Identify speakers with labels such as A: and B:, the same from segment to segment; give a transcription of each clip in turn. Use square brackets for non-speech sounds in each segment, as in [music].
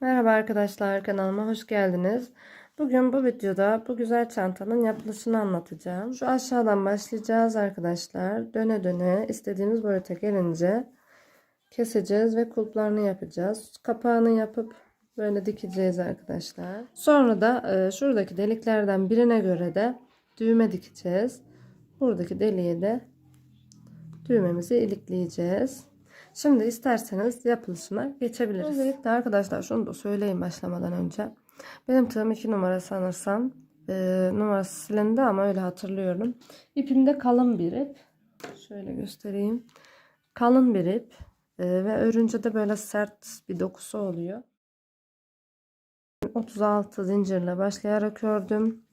A: Merhaba arkadaşlar kanalıma hoş geldiniz. Bugün bu videoda bu güzel çantanın yapılışını anlatacağım. Şu aşağıdan başlayacağız arkadaşlar. Döne döne istediğimiz boyuta gelince keseceğiz ve kulplarını yapacağız. Kapağını yapıp böyle dikeceğiz arkadaşlar. Sonra da e, şuradaki deliklerden birine göre de düğme dikeceğiz. Buradaki deliğe de düğmemizi ilikleyeceğiz. Şimdi isterseniz yapılışına geçebiliriz. Öncelikle arkadaşlar şunu da söyleyeyim başlamadan önce. Benim tığım 2 numara sanırsam. E, numarası silindi ama öyle hatırlıyorum. İpimde kalın bir ip. Şöyle göstereyim. Kalın bir ip. E, ve örünce de böyle sert bir dokusu oluyor. 36 zincirle başlayarak ördüm.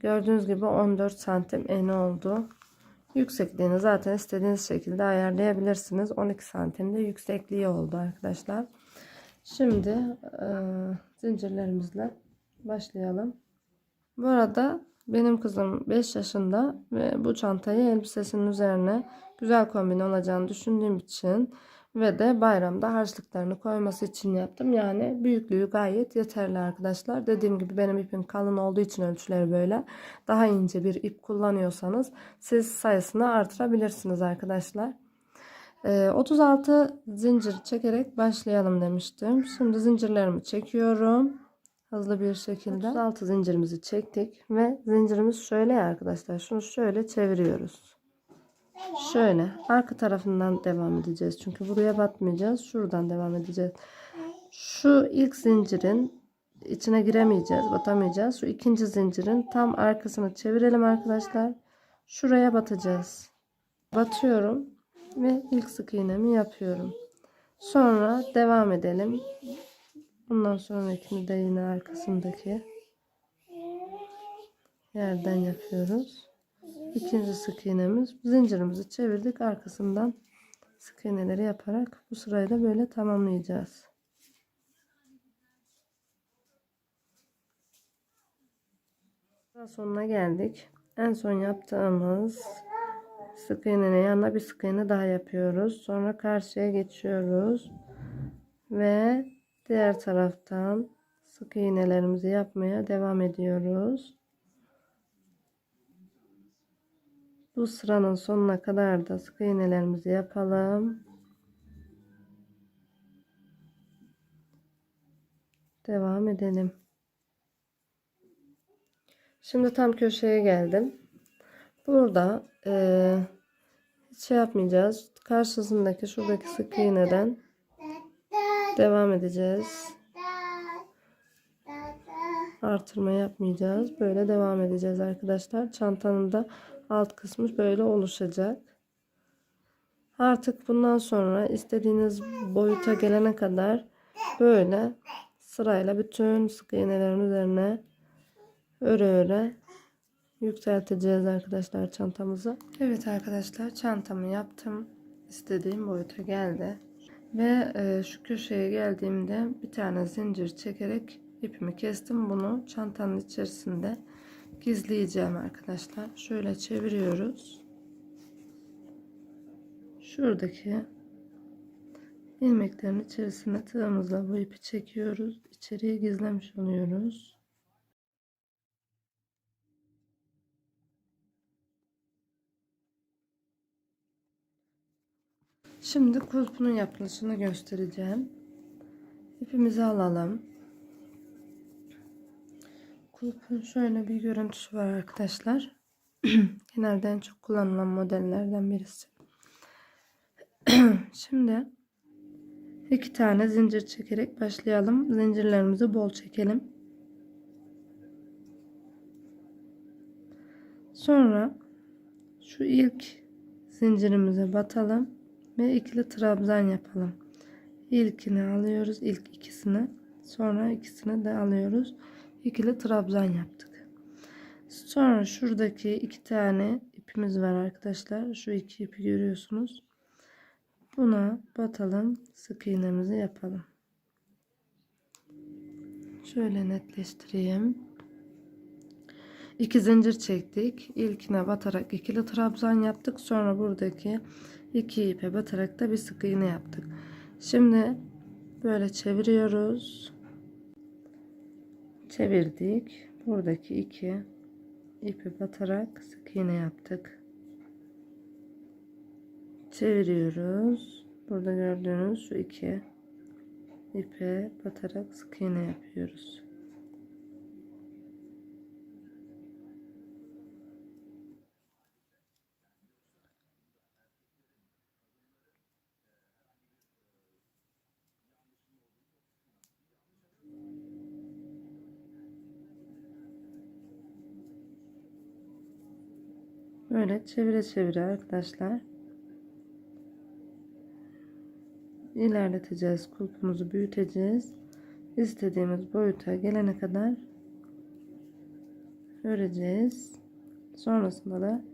A: Gördüğünüz gibi 14 santim eni oldu. Yüksekliğini zaten istediğiniz şekilde ayarlayabilirsiniz. 12 santimde yüksekliği oldu arkadaşlar. Şimdi e, zincirlerimizle başlayalım. Bu arada benim kızım 5 yaşında ve bu çantayı elbisesinin üzerine güzel kombin olacağını düşündüğüm için ve de bayramda harçlıklarını koyması için yaptım. Yani büyüklüğü gayet yeterli arkadaşlar. Dediğim gibi benim ipim kalın olduğu için ölçüleri böyle. Daha ince bir ip kullanıyorsanız siz sayısını artırabilirsiniz arkadaşlar. Ee, 36 zincir çekerek başlayalım demiştim. Şimdi zincirlerimi çekiyorum. Hızlı bir şekilde 36 zincirimizi çektik ve zincirimiz şöyle arkadaşlar. Şunu şöyle çeviriyoruz. Şöyle arka tarafından devam edeceğiz. Çünkü buraya batmayacağız. Şuradan devam edeceğiz. Şu ilk zincirin içine giremeyeceğiz, batamayacağız. Şu ikinci zincirin tam arkasını çevirelim arkadaşlar. Şuraya batacağız. Batıyorum ve ilk sık iğnemi yapıyorum. Sonra devam edelim. Bundan sonrakini de yine arkasındaki yerden yapıyoruz. İkinci sık iğnemiz. Zincirimizi çevirdik. Arkasından sık iğneleri yaparak bu sırayı da böyle tamamlayacağız. Sıra sonuna geldik. En son yaptığımız sık iğnenin yanına bir sık iğne daha yapıyoruz. Sonra karşıya geçiyoruz. Ve diğer taraftan sık iğnelerimizi yapmaya devam ediyoruz. Bu sıranın sonuna kadar da sık iğnelerimizi yapalım. Devam edelim. Şimdi tam köşeye geldim. Burada e, hiç şey yapmayacağız. Karşısındaki şuradaki sık iğneden devam edeceğiz. Artırma yapmayacağız. Böyle devam edeceğiz arkadaşlar. Çantanın da alt kısmı böyle oluşacak. Artık bundan sonra istediğiniz boyuta gelene kadar böyle sırayla bütün sık iğnelerin üzerine öre öre yükselteceğiz arkadaşlar çantamızı. Evet arkadaşlar çantamı yaptım. İstediğim boyuta geldi. Ve e, şu köşeye geldiğimde bir tane zincir çekerek ipimi kestim. Bunu çantanın içerisinde gizleyeceğim arkadaşlar. Şöyle çeviriyoruz. Şuradaki ilmeklerin içerisine tığımızla bu ipi çekiyoruz. İçeriye gizlemiş oluyoruz. Şimdi kulpunun yapılışını göstereceğim. İpimizi alalım. Kulpun şöyle bir görüntüsü var arkadaşlar. [clears throat] Genelde en çok kullanılan modellerden birisi. [clears throat] Şimdi iki tane zincir çekerek başlayalım. Zincirlerimizi bol çekelim. Sonra şu ilk zincirimize batalım ve ikili trabzan yapalım. İlkini alıyoruz, ilk ikisini. Sonra ikisini de alıyoruz ikili trabzan yaptık. Sonra şuradaki iki tane ipimiz var arkadaşlar. Şu iki ipi görüyorsunuz. Buna batalım. Sık iğnemizi yapalım. Şöyle netleştireyim. İki zincir çektik. İlkine batarak ikili trabzan yaptık. Sonra buradaki iki ipe batarak da bir sık iğne yaptık. Şimdi böyle çeviriyoruz çevirdik. Buradaki iki ipi batarak sık iğne yaptık. Çeviriyoruz. Burada gördüğünüz şu iki ipe batarak sık iğne yapıyoruz. Böyle çevire çevire arkadaşlar ilerleteceğiz. Kulpumuzu büyüteceğiz. İstediğimiz boyuta gelene kadar öreceğiz. Sonrasında da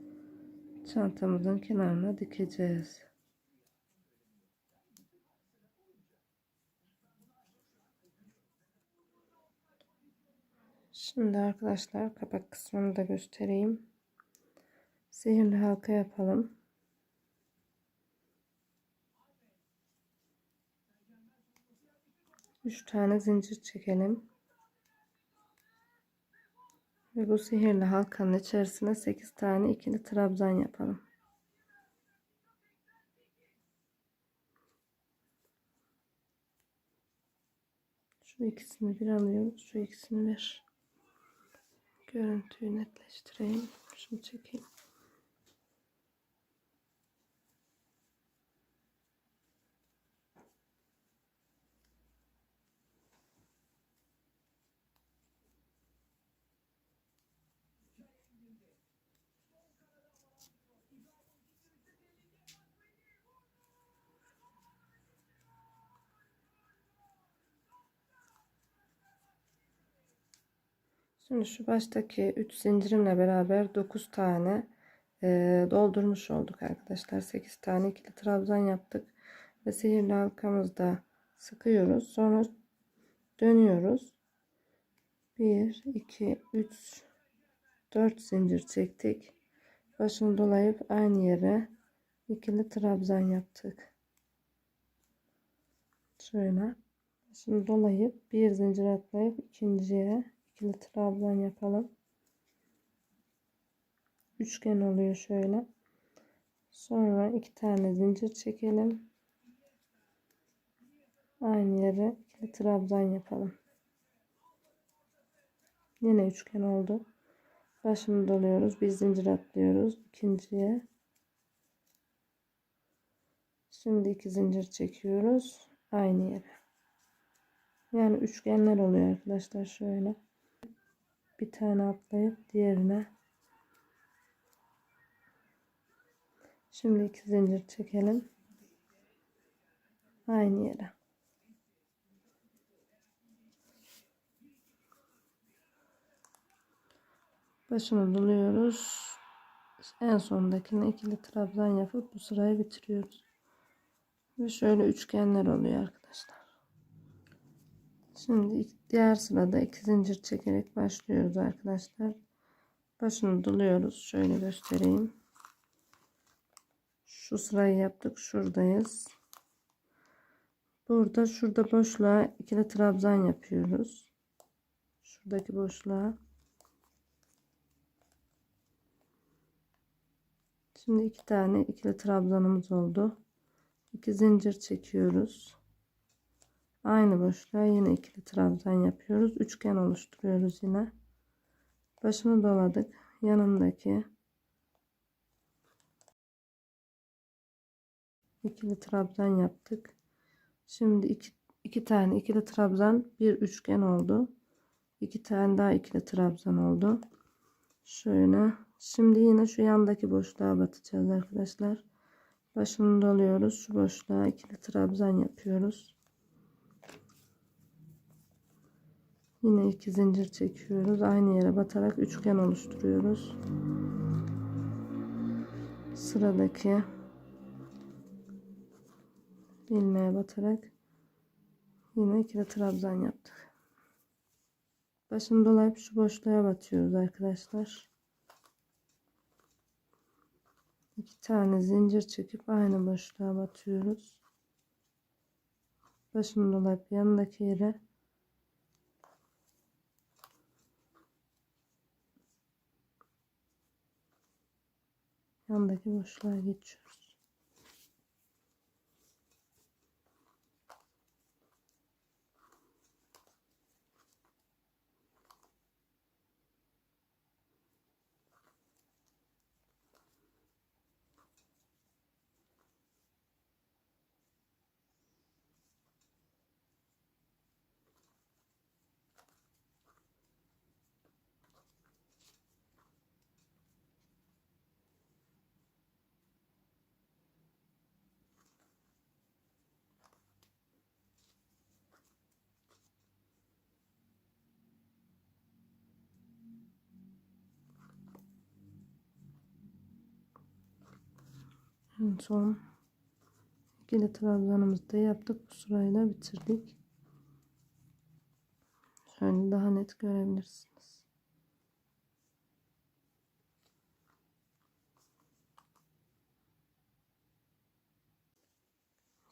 A: çantamızın kenarına dikeceğiz. Şimdi arkadaşlar kapak kısmını da göstereyim. Sihirli halka yapalım. Üç tane zincir çekelim. Ve bu sihirli halkanın içerisine 8 tane ikili trabzan yapalım. Şu ikisini bir alıyoruz. Şu ikisini bir. Görüntüyü netleştireyim. Şunu çekeyim. Şimdi şu baştaki 3 zincirimle beraber 9 tane e, doldurmuş olduk arkadaşlar. 8 tane ikili trabzan yaptık. Ve sihirli halkamızda sıkıyoruz. Sonra dönüyoruz. 1, 2, 3, 4 zincir çektik. Başını dolayıp aynı yere ikili trabzan yaptık. Şöyle. Başını dolayıp bir zincir atlayıp ikinciye ikili trabzan yapalım. Üçgen oluyor şöyle. Sonra iki tane zincir çekelim. Aynı yere ikili trabzan yapalım. Yine üçgen oldu. Başını doluyoruz. Bir zincir atlıyoruz. ikinciye. Şimdi iki zincir çekiyoruz. Aynı yere. Yani üçgenler oluyor arkadaşlar şöyle bir tane atlayıp diğerine. Şimdi iki zincir çekelim. Aynı yere. Başını doluyoruz en sondakine ikili trabzan yapıp bu sırayı bitiriyoruz. Ve şöyle üçgenler oluyor arkadaşlar Şimdi diğer sırada iki zincir çekerek başlıyoruz arkadaşlar. Başını doluyoruz. Şöyle göstereyim. Şu sırayı yaptık. Şuradayız. Burada şurada boşluğa ikili trabzan yapıyoruz. Şuradaki boşluğa. Şimdi iki tane ikili trabzanımız oldu. İki zincir çekiyoruz. Aynı boşluğa yine ikili trabzan yapıyoruz. Üçgen oluşturuyoruz yine. Başını doladık. Yanındaki ikili trabzan yaptık. Şimdi iki, iki tane ikili trabzan bir üçgen oldu. İki tane daha ikili trabzan oldu. Şöyle. Şimdi yine şu yandaki boşluğa batacağız arkadaşlar. Başını doluyoruz. Şu boşluğa ikili trabzan yapıyoruz. Yine iki zincir çekiyoruz. Aynı yere batarak üçgen oluşturuyoruz. Sıradaki ilmeğe batarak yine ikili trabzan yaptık. Başını dolayıp şu boşluğa batıyoruz arkadaşlar. İki tane zincir çekip aynı boşluğa batıyoruz. Başını dolayıp yanındaki yere yandaki boşluğa geçiyoruz. En son ikili trabzanımızı da yaptık. Bu sırayı da bitirdik. Şöyle daha net görebilirsiniz.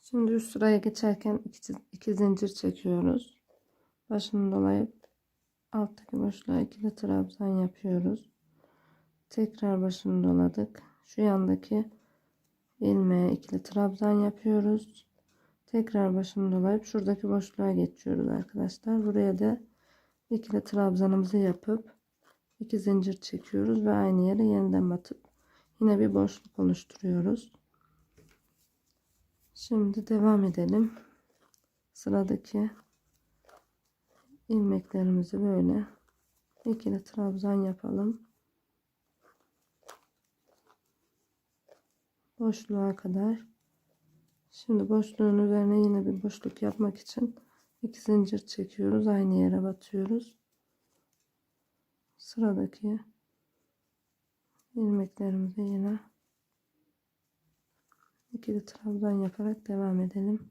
A: Şimdi üst sıraya geçerken iki, iki zincir çekiyoruz. Başını dolayıp alttaki boşluğa ikili trabzan yapıyoruz. Tekrar başını doladık. Şu yandaki ilmeğe ikili trabzan yapıyoruz. Tekrar başını dolayıp şuradaki boşluğa geçiyoruz arkadaşlar. Buraya da ikili trabzanımızı yapıp iki zincir çekiyoruz ve aynı yere yeniden batıp yine bir boşluk oluşturuyoruz. Şimdi devam edelim. Sıradaki ilmeklerimizi böyle ikili trabzan yapalım. Boşluğa kadar. Şimdi boşluğun üzerine yine bir boşluk yapmak için iki zincir çekiyoruz. Aynı yere batıyoruz. Sıradaki ilmeklerimizi yine ikili trabzan yaparak devam edelim.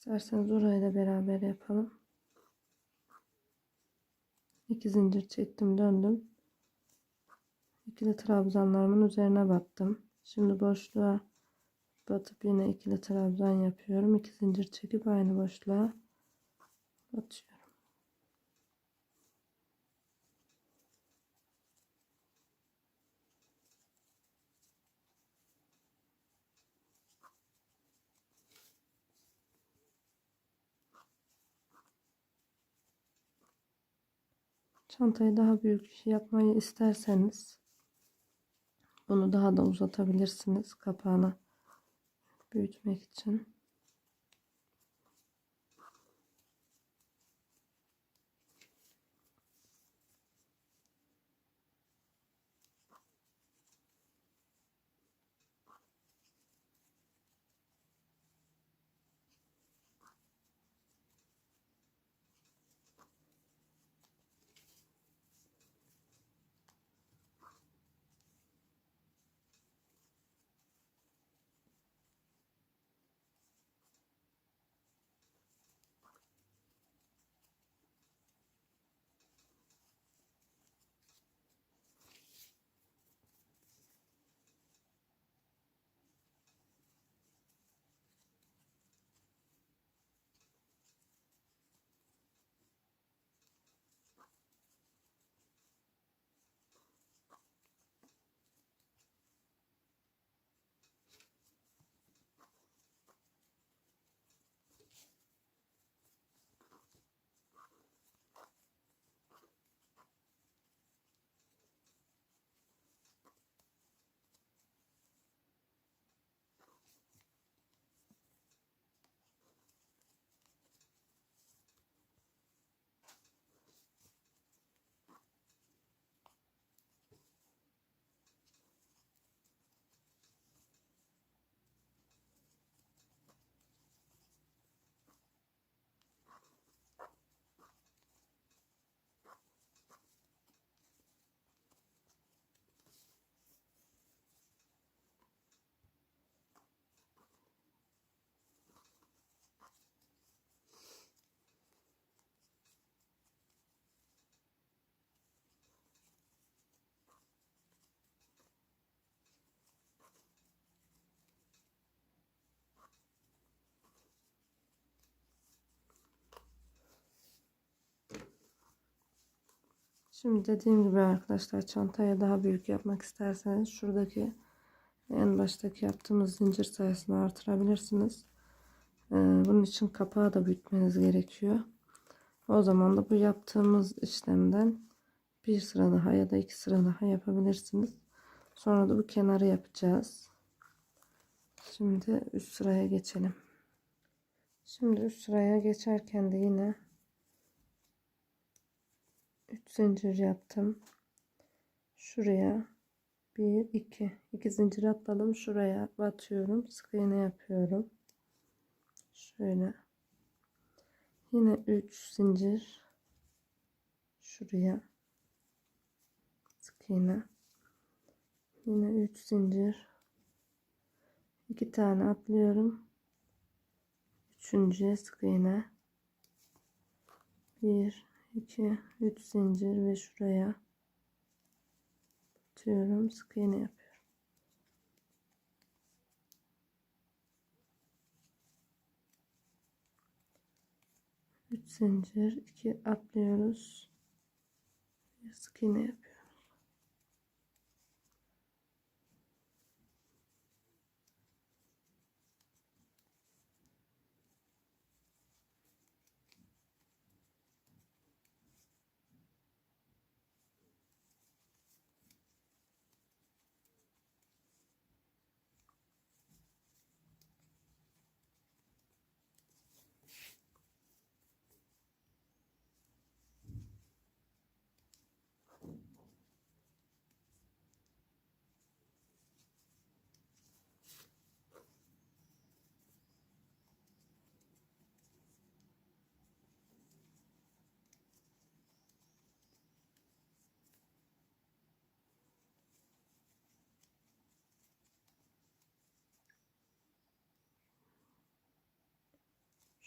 A: İsterseniz orayı da beraber yapalım. İki zincir çektim döndüm. İkili trabzanlarımın üzerine battım. Şimdi boşluğa batıp yine ikili trabzan yapıyorum. İki zincir çekip aynı boşluğa batıyorum. Çantayı daha büyük yapmayı isterseniz bunu daha da uzatabilirsiniz kapağını büyütmek için. Şimdi dediğim gibi arkadaşlar çantaya daha büyük yapmak isterseniz şuradaki en baştaki yaptığımız zincir sayısını artırabilirsiniz. Ee, bunun için kapağı da büyütmeniz gerekiyor. O zaman da bu yaptığımız işlemden bir sıra daha ya da iki sıra daha yapabilirsiniz. Sonra da bu kenarı yapacağız. Şimdi üst sıraya geçelim. Şimdi üst sıraya geçerken de yine 3 zincir yaptım. Şuraya 1 2 2 zincir atladım. Şuraya batıyorum. Sık iğne yapıyorum. Şöyle. Yine 3 zincir şuraya sık iğne. Yine 3 zincir. 2 tane atlıyorum. Üçüncüye sık iğne. 1 2 3 zincir ve şuraya batıyorum. Sık iğne yapıyorum. Üç zincir, iki atlıyoruz. Sık iğne yapıyoruz.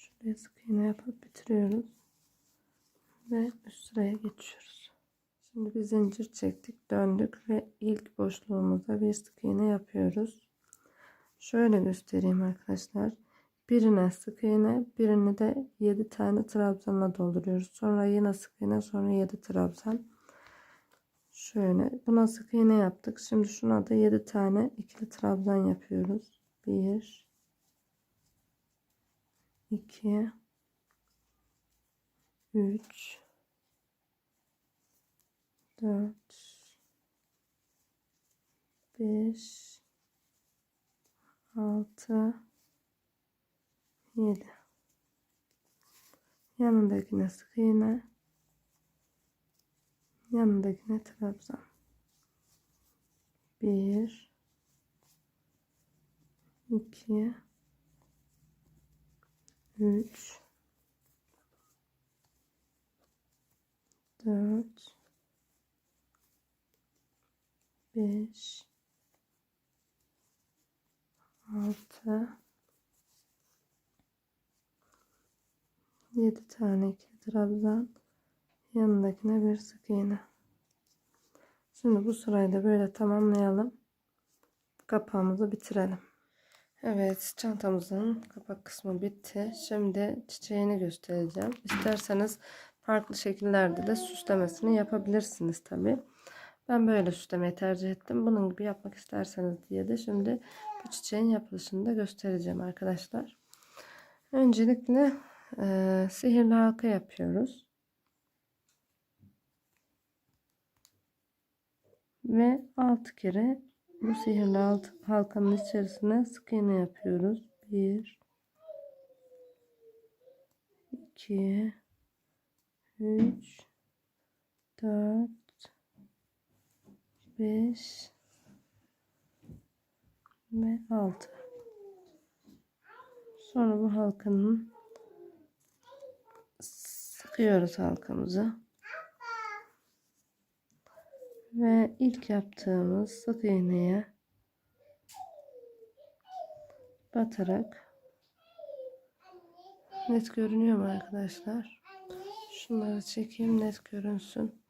A: Şuraya sık iğne yapıp bitiriyoruz. Ve üst sıraya geçiyoruz. Şimdi bir zincir çektik, döndük ve ilk boşluğumuza bir sık iğne yapıyoruz. Şöyle göstereyim arkadaşlar. Birine sık iğne, birini de 7 tane trabzanla dolduruyoruz. Sonra yine sık iğne, sonra 7 trabzan. Şöyle buna sık iğne yaptık. Şimdi şuna da 7 tane ikili trabzan yapıyoruz. 1 2 3 4 5 6 7 yanındakine sık iğne. Yanındakine trabzan. 1 2 3 4 5 6 7 tane ikili trabzan. Yanındakine bir sık iğne. Şimdi bu sırayı da böyle tamamlayalım. Kapağımızı bitirelim Evet çantamızın kapak kısmı bitti. Şimdi çiçeğini göstereceğim. İsterseniz farklı şekillerde de süslemesini yapabilirsiniz tabi ben böyle süslemeyi tercih ettim. Bunun gibi yapmak isterseniz diye de şimdi bu çiçeğin yapılışını da göstereceğim arkadaşlar. Öncelikle e, sihirli halka yapıyoruz. Ve 6 kere bu sihirli alt halkanın içerisine sık iğne yapıyoruz. 1 2 3 4 5 ve 6 sonra bu halkanın sıkıyoruz halkamızı. Ve ilk yaptığımız sık iğneye batarak net görünüyor mu arkadaşlar? Şunları çekeyim net görünsün.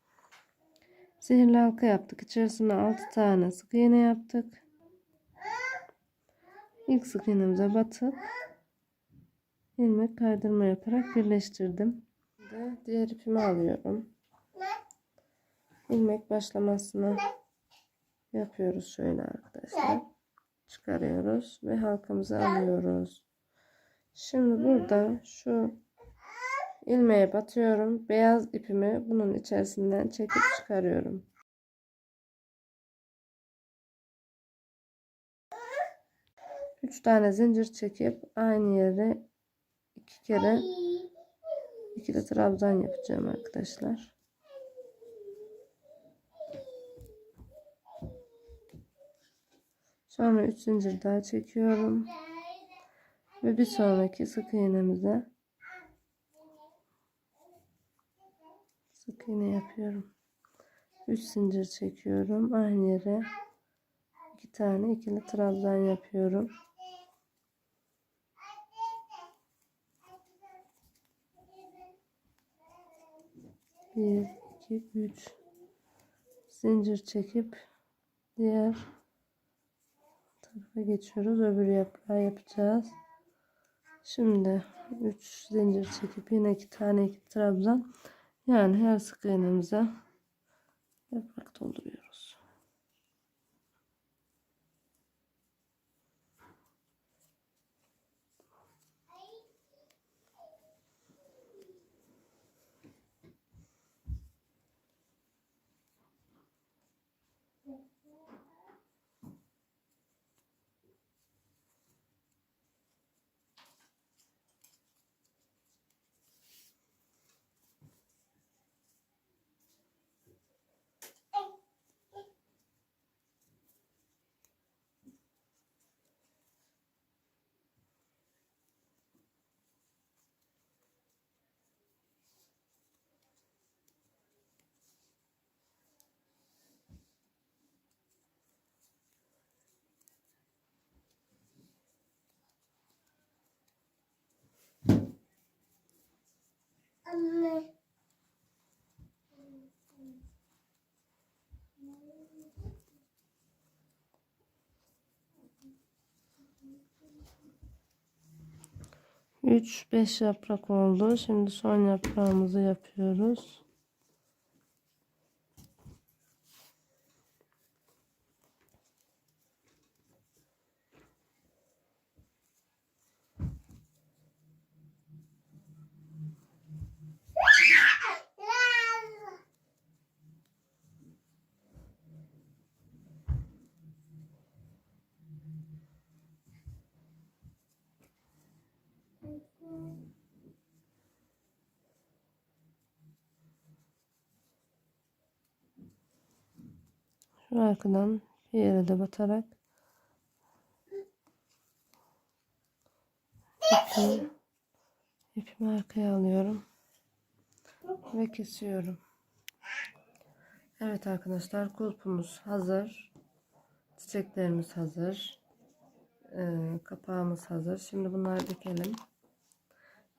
A: Sihirli halka yaptık. İçerisine 6 tane sık iğne yaptık. İlk sık iğnemize batıp ilmek kaydırma yaparak birleştirdim. Diğer ipimi alıyorum. İlmek başlamasını yapıyoruz şöyle arkadaşlar. Çıkarıyoruz ve halkamızı alıyoruz. Şimdi burada şu ilmeğe batıyorum. Beyaz ipimi bunun içerisinden çekip çıkarıyorum. Üç tane zincir çekip aynı yere iki kere ikili trabzan yapacağım arkadaşlar. Sonra 3 zincir daha çekiyorum. Ve bir sonraki sık iğnemize sık iğne yapıyorum. 3 zincir çekiyorum. Aynı yere iki tane ikili trabzan yapıyorum. Bir, iki, üç zincir çekip diğer tarafa geçiyoruz. Öbür yaprağı yapacağız. Şimdi 3 zincir çekip yine iki tane iki trabzan yani her sık iğnemize yaprak dolduruyoruz.
B: Anne.
A: Üç beş yaprak oldu. Şimdi son yaprağımızı yapıyoruz. Şu arkadan bir yere de batarak ipimi, ipimi arkaya alıyorum ve kesiyorum. Evet arkadaşlar kulpumuz hazır. Çiçeklerimiz hazır. Ee, kapağımız hazır. Şimdi bunları dikelim.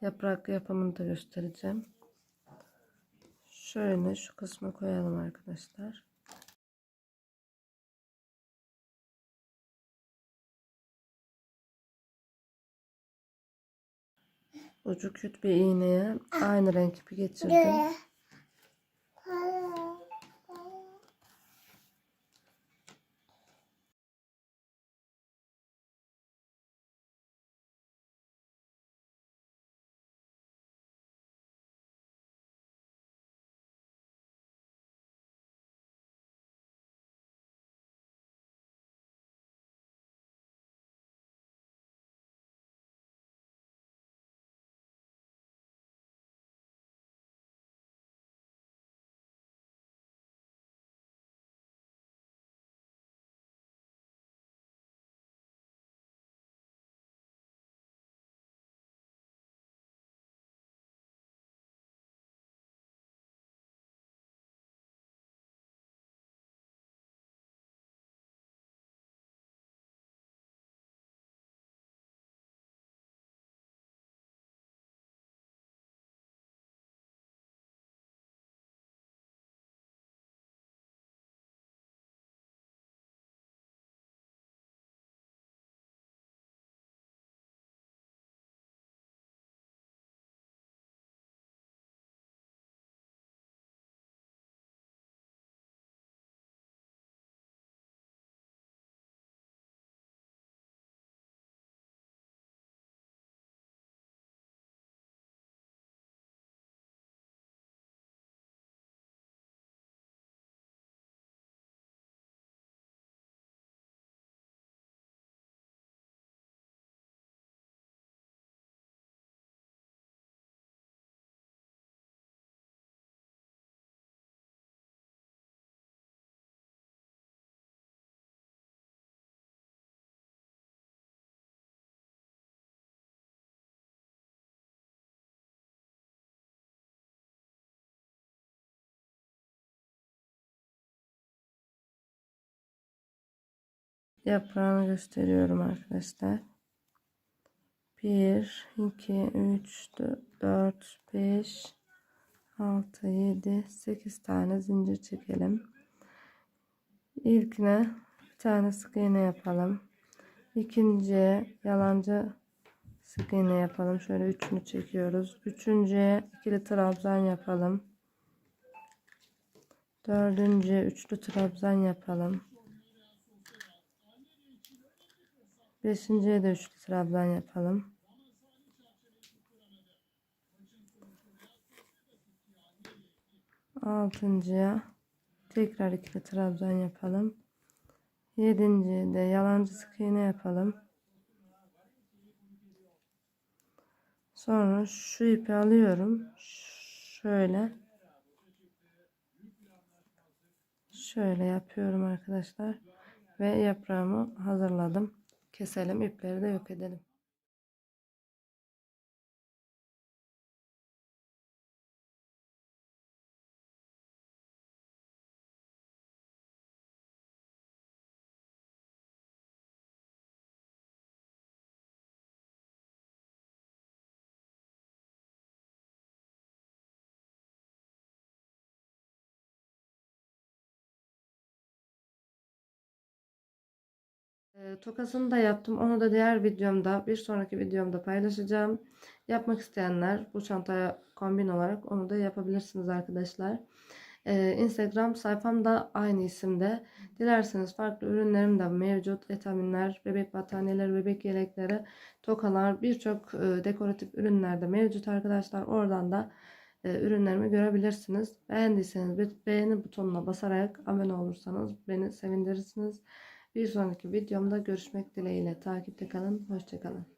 A: Yaprak yapımını da göstereceğim. Şöyle şu kısma koyalım arkadaşlar. Ucu küt bir iğneye aynı renk ipi geçirdim. Yaprağını gösteriyorum arkadaşlar. 1 2 3 4 5 6 7 8 tane zincir çekelim. İlkine bir tane sık iğne yapalım. İkinciye yalancı sık iğne yapalım. Şöyle üçünü çekiyoruz. Üçüncüye ikili trabzan yapalım. Dördüncüye üçlü trabzan yapalım. Beşinciye de üçlü trabzan yapalım. Altıncıya tekrar ikili trabzan yapalım. Yedinciye de yalancı sık iğne yapalım. Sonra şu ipi alıyorum. Şöyle. Şöyle yapıyorum arkadaşlar. Ve yaprağımı hazırladım. Keselim ipleri de yok edelim. E, tokasını da yaptım. Onu da diğer videomda, bir sonraki videomda paylaşacağım. Yapmak isteyenler bu çantaya kombin olarak onu da yapabilirsiniz arkadaşlar. E, Instagram sayfam da aynı isimde. Dilerseniz farklı ürünlerim de mevcut. Etaminler, bebek battaniyeleri, bebek yelekleri, tokalar, birçok e, dekoratif ürünler de mevcut arkadaşlar. Oradan da e, ürünlerimi görebilirsiniz. Beğendiyseniz beğeni butonuna basarak abone olursanız beni sevindirirsiniz. Bir sonraki videomda görüşmek dileğiyle. Takipte kalın. Hoşçakalın.